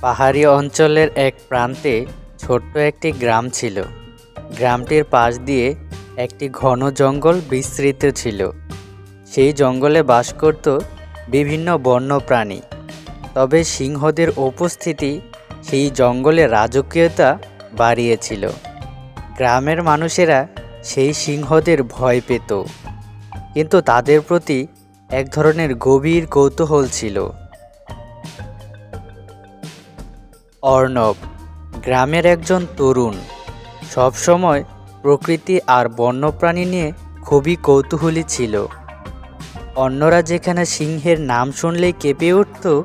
পাহাড়ি অঞ্চলের এক প্রান্তে ছোট্ট একটি গ্রাম ছিল। গ্রামটির পাশ দিয়ে একটি ঘন জঙ্গল বিস্তৃত ছিল। সেই জঙ্গলে বাস করত বিভিন্ন বন্য প্রাণী তবে সিংহদের উপস্থিতি সেই জঙ্গলে রাজকীয়তা বাড়িয়েছিল। গ্রামের মানুষেরা সেই সিংহদের ভয় পেত। কিন্তু তাদের প্রতি এক ধরনের গভীর কৌতূহল ছিল। অর্ণব, গ্রামের একজন তরুণ। সবসময় প্রকৃতি আর বন্যপ্রাণী নিয়ে খুবই কৌতূহলী ছিল। অন্যরা যেখানে সিংহের নাম শুনলেই কেঁপে উঠত,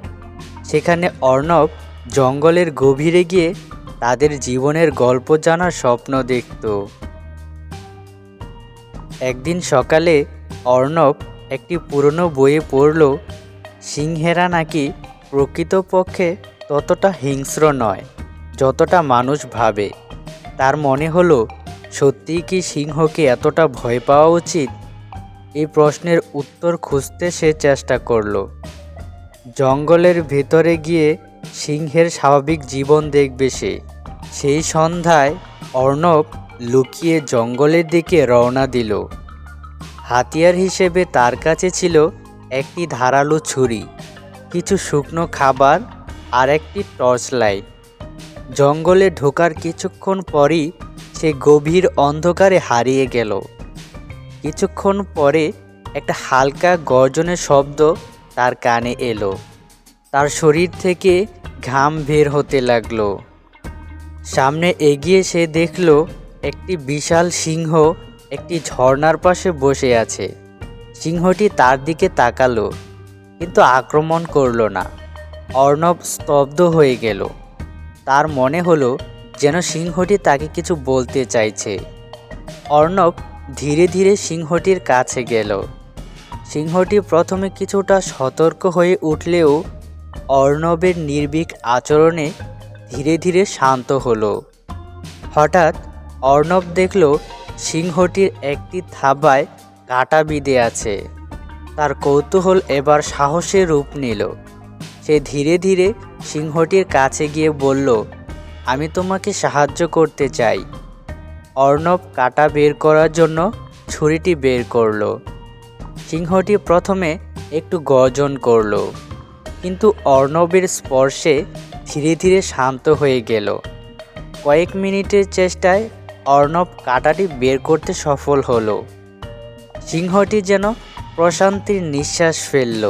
সেখানে অর্ণব জঙ্গলের গভীরে গিয়ে তাদের জীবনের গল্প জানার স্বপ্ন দেখত। একদিন সকালে অর্ণব একটি পুরনো বইয়ে পড়ল, সিংহেরা নাকি প্রকৃতপক্ষে ততটা হিংস্র নয়, যতটা মানুষ ভাবে। তার মনে হলো, সত্যিই কি সিংহকে এতটা ভয় পাওয়া উচিত? এই প্রশ্নের উত্তর খুঁজতে সে চেষ্টা করল। জঙ্গলের ভেতরে গিয়ে সিংহের স্বাভাবিক জীবন দেখবে সে। সেই সন্ধ্যায় অর্ণব লুকিয়ে জঙ্গলের দিকে রওনা দিল। হাতিয়ার হিসেবে তার কাছে ছিল একটি ধারালো ছুরি, কিছু শুকনো খাবার আর একটি টর্চ লাইট। জঙ্গলে ঢোকার কিছুক্ষণ পরই সে গভীর অন্ধকারে হারিয়ে গেল। কিছুক্ষণ পরে একটা হালকা গর্জনের শব্দ তার কানে এলো। তার শরীর থেকে ঘাম বের হতে লাগল। সামনে এগিয়ে সে দেখল একটি বিশাল সিংহ একটি ঝর্ণার পাশে বসে আছে। সিংহটি তার দিকে তাকালো, কিন্তু আক্রমণ করল না। অর্ণব স্তব্ধ হয়ে গেল। তার মনে হলো যেন সিংহটি তাকে কিছু বলতে চাইছে। অর্ণব ধীরে ধীরে সিংহটির কাছে গেল। সিংহটি প্রথমে কিছুটা সতর্ক হয়ে উঠলেও অর্ণবের নির্ভীক আচরণে ধীরে ধীরে শান্ত হলো। হঠাৎ অর্ণব দেখল সিংহটির একটি থাবায় কাটা বিঁধে আছে। তার কৌতূহল এবার সাহসে রূপ নিল। সে ধীরে ধীরে সিংহটির কাছে গিয়ে বলল, আমি তোমাকে সাহায্য করতে চাই। অর্ণব কাটা বের করার জন্য ছুরিটি বের করল। সিংহটি প্রথমে একটু গর্জন করল, কিন্তু অর্ণবের স্পর্শে ধীরে ধীরে শান্ত হয়ে গেল। কয়েক মিনিটের চেষ্টায় অর্ণব কাটাটি বের করতে সফল হলো। সিংহটি যেন প্রশান্তির নিঃশ্বাস ফেলল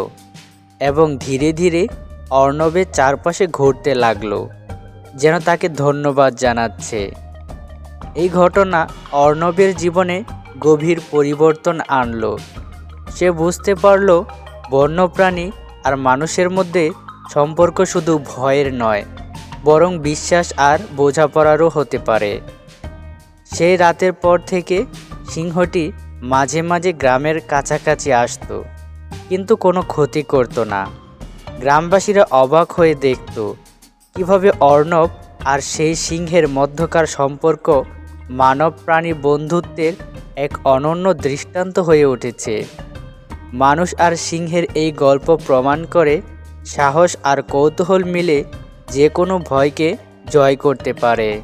এবং ধীরে ধীরে অর্ণবের চারপাশে ঘুরতে লাগল, যেন তাকে ধন্যবাদ জানাচ্ছে। এই ঘটনা অর্ণবের জীবনে গভীর পরিবর্তন আনলো। সে বুঝতে পারল, বন্যপ্রাণী আর মানুষের মধ্যে সম্পর্ক শুধু ভয়ের নয়, বরং বিশ্বাস আর বোঝাপড়ারও হতে পারে। সেই রাতের পর থেকে সিংহটি মাঝে মাঝে গ্রামের কাছাকাছি আসতো, কিন্তু কোনো ক্ষতি করতো না। গ্রামবাসীরা অবাক হয়ে দেখত কীভাবে অর্ণব আর সেই সিংহের মধ্যকার সম্পর্ক মানব প্রাণী বন্ধুত্বের এক অনন্য দৃষ্টান্ত হয়ে উঠেছে। মানুষ আর সিংহের এই গল্প প্রমাণ করে সাহস আর কৌতূহল মিলে যে কোনো ভয়কে জয় করতে পারে।